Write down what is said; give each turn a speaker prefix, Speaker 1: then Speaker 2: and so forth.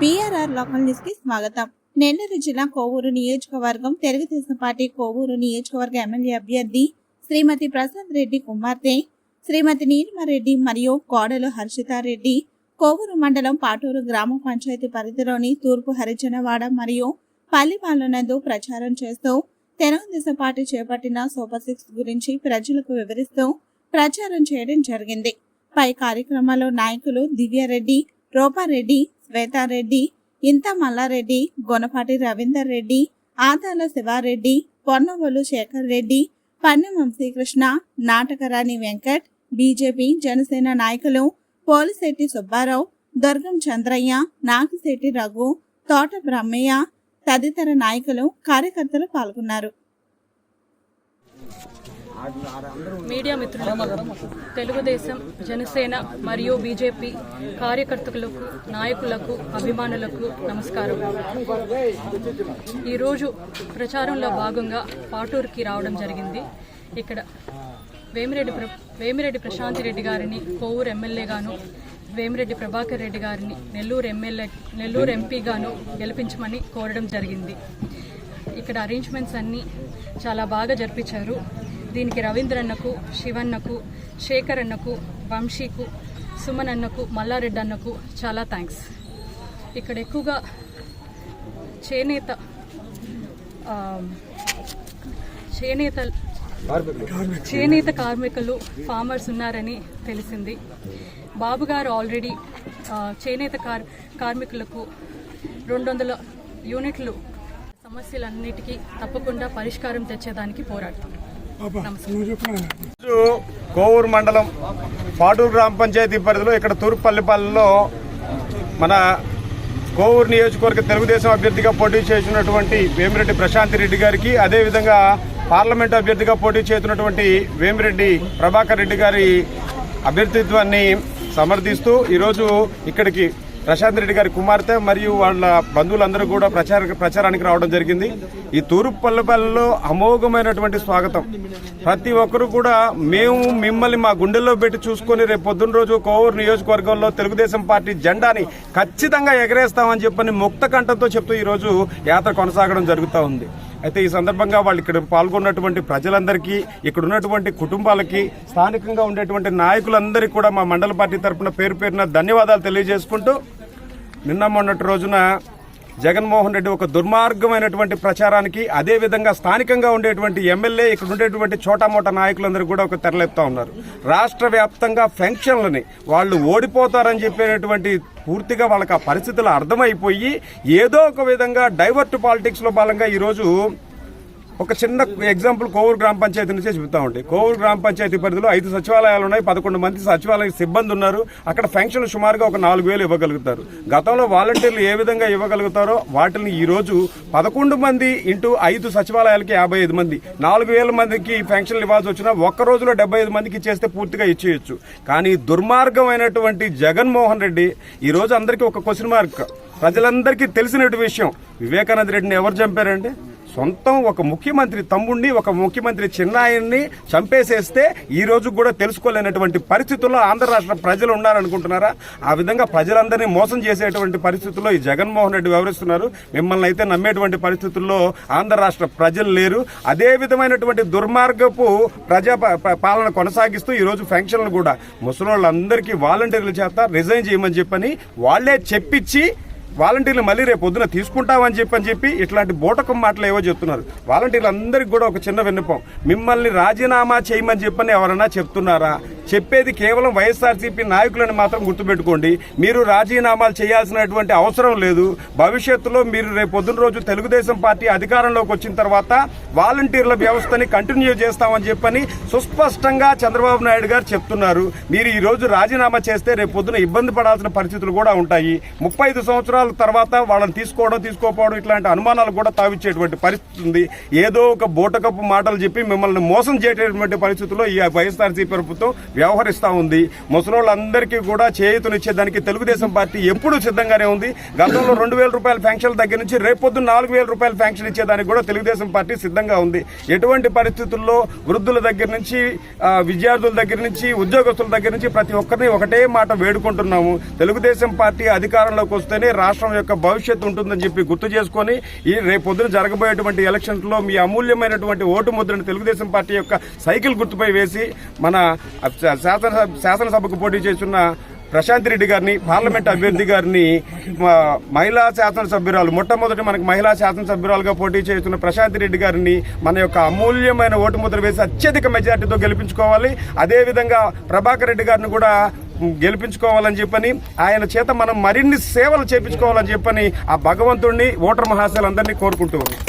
Speaker 1: BRR local న్యూస్కి స్వాగతం. నెల్లూరు జిల్లా కోవూరు నియోజకవర్గం తెలుగుదేశం పార్టీ కోవూరు నియోజకవర్గ ఎమ్మెల్యే అభ్యర్థి శ్రీమతి ప్రసాద్ రెడ్డి కుమార్తె శ్రీమతి నీలిమారెడ్డి మరియు కోడలు హర్షితారెడ్డి కోవూరు మండలం పాటూరు గ్రామ పంచాయతీ పరిధిలోని తూర్పు హరిజనవాడ మరియు పల్లిపాలనందు ప్రచారం చేస్తూ తెలుగుదేశం పార్టీ చేపట్టిన సూపర్ సిక్స్ గురించి ప్రజలకు వివరిస్తూ ప్రచారం చేయడం జరిగింది. పై కార్యక్రమాల్లో నాయకులు దివ్యారెడ్డి రూపారెడ్డి శ్వేతారెడ్డి ఇంత మల్లారెడ్డి గొనపాటి రవీందర్ రెడ్డి ఆదాల శివారెడ్డి పొన్నవోలు శేఖర్ రెడ్డి పన్నెం వంశీకృష్ణ నాటకరాణి వెంకట్ బీజేపీ జనసేన నాయకులు పోలిశెట్టి సుబ్బారావు దుర్గం చంద్రయ్య నాగిశెట్టి రఘు తోట బ్రహ్మయ్య తదితర నాయకులు కార్యకర్తలు పాల్గొన్నారు.
Speaker 2: మీడియా మిత్రులకు తెలుగుదేశం జనసేన మరియు బీజేపీ కార్యకర్తలకు నాయకులకు అభిమానులకు నమస్కారం. ఈరోజు ప్రచారంలో భాగంగా పాటూరుకి రావడం జరిగింది. ఇక్కడ వేమిరెడ్డి ప్ర వేమిరెడ్డి ప్రశాంతి రెడ్డి గారిని కోవూరు ఎమ్మెల్యేగాను వేమిరెడ్డి ప్రభాకర్ రెడ్డి గారిని నెల్లూరు ఎమ్మెల్యే నెల్లూరు ఎంపీగాను గెలిపించమని కోరడం జరిగింది. ఇక్కడ అరేంజ్మెంట్స్ అన్నీ చాలా బాగా జరిపించారు. దీనికి రవీంద్ర అన్నకు శివన్నకు శేఖర్ అన్నకు వంశీకు సుమన్ అన్నకు మల్లారెడ్డి అన్నకు చాలా థ్యాంక్స్ ఇక్కడ ఎక్కువగా చేనేత చేనేత చేనేత కార్మికులు ఫార్మర్స్ ఉన్నారని తెలిసింది. బాబు గారు ఆల్రెడీ చేనేత కార్ కార్మికులకు రెండు వందల యూనిట్లు సమస్యలన్నిటికీ తప్పకుండా పరిష్కారం తెచ్చేదానికి
Speaker 3: పోరాడుతుంది కోవూరు మండలం పాటూరు గ్రామ పంచాయతీ పరిధిలో ఇక్కడ తూర్పుపల్లిపాలెంలో మన కోవూరు నియోజకవర్గ తెలుగుదేశం అభ్యర్థిగా పోటీ చేసినటువంటి వేమిరెడ్డి ప్రశాంత్ రెడ్డి గారికి అదేవిధంగా పార్లమెంట్ అభ్యర్థిగా పోటీ చేస్తున్నటువంటి వేమిరెడ్డి ప్రభాకర్ రెడ్డి గారి అభ్యర్థిత్వాన్ని సమర్థిస్తూ ఈరోజు ఇక్కడికి ప్రశాంత్ రెడ్డి గారి కుమార్తె మరియు వాళ్ళ బంధువులందరూ కూడా ప్రచార ప్రచారానికి రావడం జరిగింది. ఈ తూర్పు పల్లెపాలెంలో అమోఘమైనటువంటి స్వాగతం ప్రతి ఒక్కరు కూడా మేము మిమ్మల్ని మా గుండెల్లో పెట్టి చూసుకొని రేపు పొద్దున్న రోజు కోవూరు నియోజకవర్గంలో తెలుగుదేశం పార్టీ జెండాని ఖచ్చితంగా ఎగరేస్తామని చెప్పని ముక్త కంఠంతో చెప్తూ ఈరోజు యాత్ర కొనసాగడం జరుగుతూ ఉంది. అయితే ఈ సందర్భంగా వాళ్ళు ఇక్కడ పాల్గొన్నటువంటి ప్రజలందరికీ ఇక్కడ ఉన్నటువంటి కుటుంబాలకి స్థానికంగా ఉండేటువంటి నాయకులందరికీ కూడా మా మండల పార్టీ తరఫున పేరు పేరున ధన్యవాదాలు తెలియజేసుకుంటూ నిన్న మొన్నటి రోజున జగన్మోహన్ రెడ్డి ఒక దుర్మార్గమైనటువంటి ప్రచారానికి అదే విధంగా స్థానికంగా ఉండేటువంటి ఎమ్మెల్యే ఇక్కడ ఉండేటువంటి చోటామోటా నాయకులందరూ కూడా ఒక తెరలేపుతా ఉన్నారు. రాష్ట్ర వ్యాప్తంగా పెన్షన్లని వాళ్ళు ఓడిపోతారని చెప్పేటువంటి పూర్తిగా వాళ్ళకి ఆ పరిస్థితులు అర్థమైపోయి ఏదో ఒక విధంగా డైవర్ట్ పాలిటిక్స్లో భాగంగా ఈరోజు ఒక చిన్న ఎగ్జాంపుల్ కోవూరు గ్రామ పంచాయతీ నుంచే చెబుతా ఉంటాయి కోవూరు గ్రామ పంచాయతీ పరిధిలో ఐదు సచివాలయాలు ఉన్నాయి పదకొండు మంది సచివాలయ సిబ్బంది ఉన్నారు. అక్కడ ఫెన్షన్ సుమారుగా ఒక నాలుగు వేలు ఇవ్వగలుగుతారు. గతంలో వాలంటీర్లు ఏ విధంగా ఇవ్వగలుగుతారో వాటిని ఈ రోజు పదకొండు మంది ఇంటూ ఐదు సచివాలయాలకి యాభై ఐదు మంది. నాలుగు వేల మందికి పెన్షన్లు ఇవ్వాల్సి వచ్చినా ఒక్క రోజులో డెబ్బై ఐదు మందికి చేస్తే పూర్తిగా ఇచ్చేయచ్చు. కానీ దుర్మార్గమైనటువంటి జగన్మోహన్ రెడ్డి ఈ రోజు అందరికీ ఒక క్వశ్చన్ మార్క్. ప్రజలందరికీ తెలిసినటువంటి విషయం. వివేకానంద రెడ్డిని ఎవరు చంపారండి? సొంతం ఒక ముఖ్యమంత్రి తమ్ముడిని ఒక ముఖ్యమంత్రి చిన్నాయన్ని చంపేసేస్తే ఈ రోజు కూడా తెలుసుకోలేనటువంటి పరిస్థితుల్లో ఆంధ్ర రాష్ట్ర ప్రజలు ఉన్నారనుకుంటున్నారా? ఆ విధంగా ప్రజలందరినీ మోసం చేసేటువంటి పరిస్థితుల్లో ఈ జగన్మోహన్ రెడ్డి వ్యవహరిస్తున్నారు. మిమ్మల్ని అయితే నమ్మేటువంటి పరిస్థితుల్లో ఆంధ్ర రాష్ట్ర ప్రజలు లేరు. అదే విధమైనటువంటి దుర్మార్గపు ప్రజా పాలన కొనసాగిస్తూ ఈ రోజు ఫంక్షన్లు కూడా ముసలోళ్ళందరికీ వాలంటీర్ల చేత రిజైన్ చేయమని చెప్పని వాళ్ళే చెప్పించి వాలంటీర్లు మళ్ళీ రేపు పొద్దున తీసుకుంటామని చెప్పి అని చెప్పి ఇట్లాంటి బోటకం మాటలు ఏవో చెప్తున్నారు. వాలంటీర్లు అందరికీ కూడా ఒక చిన్న విన్నపం. మిమ్మల్ని రాజీనామా చేయమని చెప్పని ఎవరన్నా చెప్తున్నారా? చెప్పేది కేవలం వైఎస్ఆర్సీపీ నాయకులని మాత్రం గుర్తుపెట్టుకోండి. మీరు రాజీనామాలు చేయాల్సినటువంటి అవసరం లేదు. భవిష్యత్తులో మీరు రేపు పొద్దున రోజు తెలుగుదేశం పార్టీ అధికారంలోకి వచ్చిన తర్వాత వాలంటీర్ల వ్యవస్థని కంటిన్యూ చేస్తామని చెప్పని సుస్పష్టంగా చంద్రబాబు నాయుడు గారు చెప్తున్నారు. మీరు ఈ రోజు రాజీనామా చేస్తే రేపు పొద్దున ఇబ్బంది పడాల్సిన పరిస్థితులు కూడా ఉంటాయి. ముప్పై ఐదు సంవత్సరాల తర్వాత వాళ్ళని తీసుకోవడం తీసుకోకపోవడం ఇట్లాంటి అనుమానాలు కూడా తావిచ్చేటువంటి పరిస్థితి ఉంది. ఏదో ఒక బూటకప్పు మాటలు చెప్పి మిమ్మల్ని మోసం చేయటటువంటి పరిస్థితుల్లో ఈ వైఎస్ఆర్సీ ప్రభుత్వం వ్యవహరిస్తూ ఉంది. ముసలోళ్ళందరికీ కూడా చేయూతనిచ్చేదానికి తెలుగుదేశం పార్టీ ఎప్పుడూ సిద్ధంగానే ఉంది. గతంలో రెండు వేల రూపాయల ఫ్యాంక్షన్ల దగ్గర నుంచి రేపొద్దు నాలుగు వేల రూపాయల ఫ్యాంక్షన్ ఇచ్చేదానికి కూడా తెలుగుదేశం పార్టీ సిద్ధంగా ఉంది. ఎటువంటి పరిస్థితుల్లో వృద్ధుల దగ్గర నుంచి విద్యార్థుల దగ్గర నుంచి ఉద్యోగస్తుల దగ్గర నుంచి ప్రతి ఒక్కరిని ఒకటే మాట వేడుకుంటున్నాము. తెలుగుదేశం పార్టీ అధికారంలోకి వస్తేనే రాష్ట్రం యొక్క భవిష్యత్తు ఉంటుందని చెప్పి గుర్తు చేసుకొని ఈ రేపొద్దున జరగబోయేటువంటి ఎలక్షన్స్లో మీ అమూల్యమైనటువంటి ఓటు ముద్రను తెలుగుదేశం పార్టీ యొక్క సైకిల్ గుర్తుపై వేసి మన శాసనసభ శాసనసభకు పోటీ చేస్తున్న ప్రశాంత్ రెడ్డి గారిని పార్లమెంట్ అభ్యర్థి గారిని మహిళా శాసనసభ్యురాలు మొట్టమొదటి మనకు మహిళా శాసనసభ్యురాలుగా పోటీ చేస్తున్న ప్రశాంత్ రెడ్డి గారిని మన యొక్క అమూల్యమైన ఓటు ముద్ర వేసి అత్యధిక మెజార్టీతో గెలిపించుకోవాలి. అదేవిధంగా ప్రభాకర్ రెడ్డి గారిని కూడా గెలిపించుకోవాలని చెప్పని ఆయన చేత మనం మరిన్ని సేవలు చేపించుకోవాలని చెప్పని ఆ భగవంతుడిని ఓటర్ మహాశయులందరినీ కోరుకుంటూ ఉన్నాం.